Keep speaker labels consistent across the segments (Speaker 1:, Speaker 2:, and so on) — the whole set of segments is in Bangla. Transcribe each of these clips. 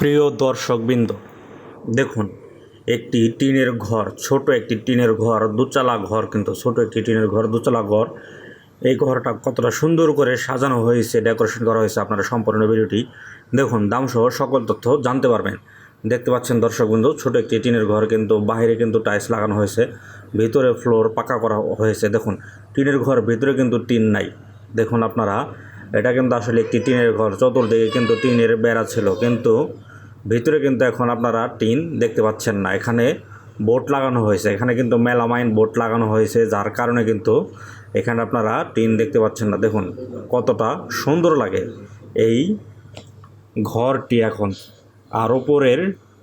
Speaker 1: প্রিয় দর্শকবৃন্দ, দেখুন, একটি টিনের ঘর, ছোট একটি টিনের ঘর, দুচালা ঘর কিন্তু ছোট একটি টিনের ঘর, দুচালা ঘর। এই ঘরটা কতটা সুন্দর করে সাজানো হয়েছে, ডেকোরেশন করা হয়েছে আপনারা সম্পূর্ণ ভিডিওটি দেখুন। দামসহ সকল তথ্য জানতে পারবেন। দেখতে পাচ্ছেন দর্শকবৃন্দ, ছোট একটি টিনের ঘর কিন্তু বাহিরে কিন্তু টাইলস লাগানো হয়েছে, ভিতরে ফ্লোর পাকা করা হয়েছে। দেখুন, টিনের ঘর ভিতরে কিন্তু টিন নাই। দেখুন আপনারা এটা কিন্তু আসলে একটি টিনের ঘর, চতুর্দিকে কিন্তু টিনের বেড়া ছিল। কিন্তু ভিতরে কিন্তু এখন আপনারা টিন দেখতে পাচ্ছেন না। এখানে বোট লাগানো হয়েছে। এখানে কিন্তু মেলামাইন বোট লাগানো হয়েছে, যার কারণে কিন্তু এখানে আপনারা টিন দেখতে পাচ্ছেন না। দেখুন, কতটা সুন্দর লাগে এই ঘরটি এখন। আর ওপরের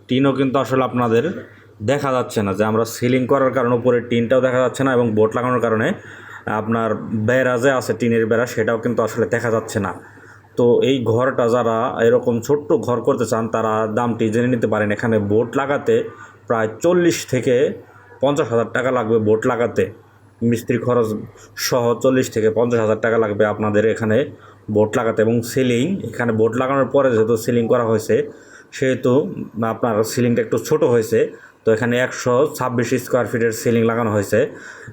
Speaker 1: টিনও কিন্তু আসলে আপনাদের দেখা যাচ্ছে না, যে আমরা সিলিং করার কারণে উপরের টিনটাও দেখা যাচ্ছে না এবং বোট লাগানোর কারণে আপনার বেড়া যে আছে, টিনের বেড়া, সেটাও কিন্তু আসলে দেখা যাচ্ছে না। তো এই ঘরটা যারা এরকম ছোট্ট ঘর করতে চান, তারা দামটি জেনে নিতে পারেন। এখানে বোট লাগাতে প্রায় চল্লিশ থেকে পঞ্চাশ হাজার টাকা লাগবে বোট লাগাতে। মিস্ত্রি খরচ সহ চল্লিশ থেকে পঞ্চাশ হাজার টাকা লাগবে আপনাদের এখানে বোট লাগাতে এবং সিলিং। এখানে বোট লাগানোর পরে যেহেতু সিলিং করা হয়েছে, সেহেতু আপনার সিলিংটা একটু ছোট হয়েছে তো এখানে একশো ছাব্বিশ স্কোয়ার ফিটের সিলিং লাগানো হয়েছে।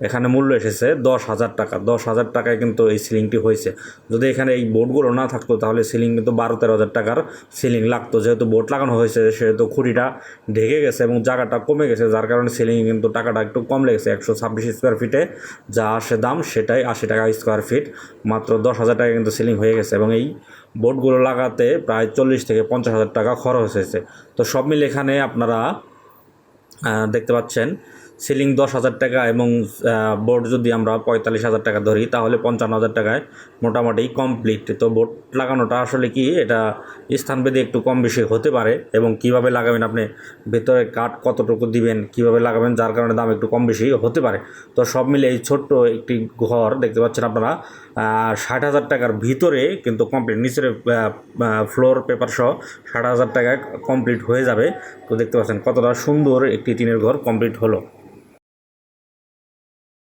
Speaker 1: এখানে মূল্য এসেছে দশ হাজার টাকা। দশ হাজার টাকায় কিন্তু এই সিলিংটি হয়েছে। যদি এখানে এই বোর্ডগুলো না থাকতো, তাহলে সিলিং কিন্তু বারো তেরো হাজার টাকার সিলিং লাগতো। যেহেতু বোর্ড লাগানো হয়েছে, সেহেতু খুঁটিটা ঢেকে গেছে এবং জায়গাটা কমে গেছে, যার কারণে সিলিং কিন্তু টাকাটা একটু কম লেগেছে। একশো ছাব্বিশ স্কোয়ার ফিটে যা আসে দাম, সেটাই আশি টাকা স্কোয়ার ফিট মাত্র দশ হাজার টাকা কিন্তু সিলিং হয়ে গেছে এবং এই বোর্ডগুলো লাগাতে প্রায় চল্লিশ থেকে পঞ্চাশ হাজার টাকা খরচ হয়েছে। তো সব মিলে এখানে আপনারা দেখতে পাচ্ছেন। সিলিং দশ হাজার টাকা এবং বোর্ড যদি আমরা পঁয়তাল্লিশ হাজার টাকা ধরি, তাহলে পঞ্চান্ন হাজার টাকায় মোটামুটি কমপ্লিট তো বোর্ড লাগানোটা আসলে কি, এটা স্থানভেদে একটু কম বেশি হতে পারে এবং কীভাবে লাগাবেন আপনি, ভেতরে কাঠ কতটুকু দিবেন, কীভাবে লাগাবেন, যার কারণে দাম একটু কম বেশি হতে পারে। তো সব মিলে এই ছোট্ট একটি ঘর দেখতে পাচ্ছেন আপনারা ষাট হাজার টাকার ভিতরে কিন্তু কমপ্লিট নিচের ফ্লোর পেপার সহ ষাট হাজার টাকায় কমপ্লিট হয়ে যাবে। তো দেখতে পাচ্ছেন কতটা সুন্দর একটি টিনের ঘর কমপ্লিট হলো।